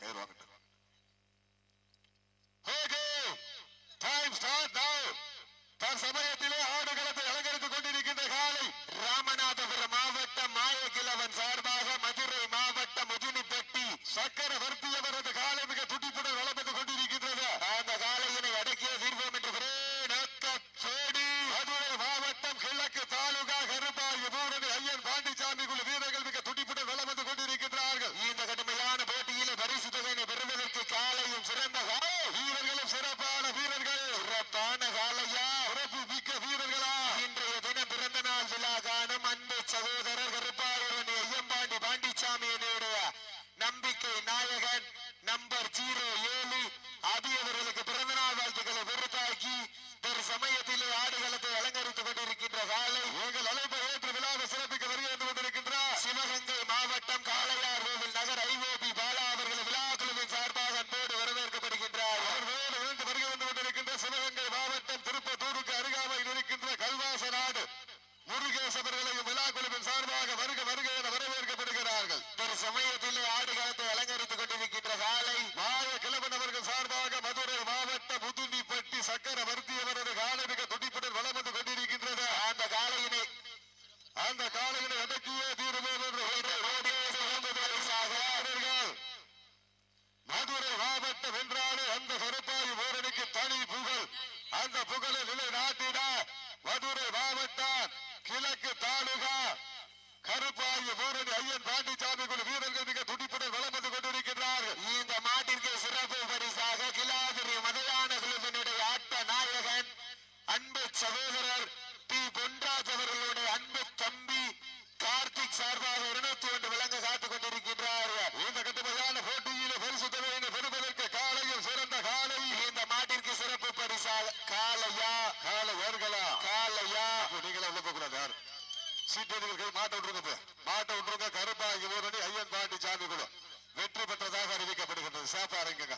mercadero, காலையில் எதற்கே தீருமே மதுரை மாவட்டம் என்றாலே அந்த கருப்பாய் ஊரணிக்கு தனி புகழ். அந்த புகழை நிலைநாட்டிட மதுரை மாவட்டம் கிழக்கு தாலுகா கருப்பாய் ஊரணி ஐயன் பாண்டிச்சாமி குழு வீரர்கள் மிக போதுவர்கள் மாட்ட விட்டுருங்க மாட்ட விட்டுருங்க கருப்பாகி ஊரணி ஐயன் பாண்டி சாமி குழு. வெற்றி பெற்றதாக அறிவிக்கப்படுகின்றது. சேஃபா இறங்குங்க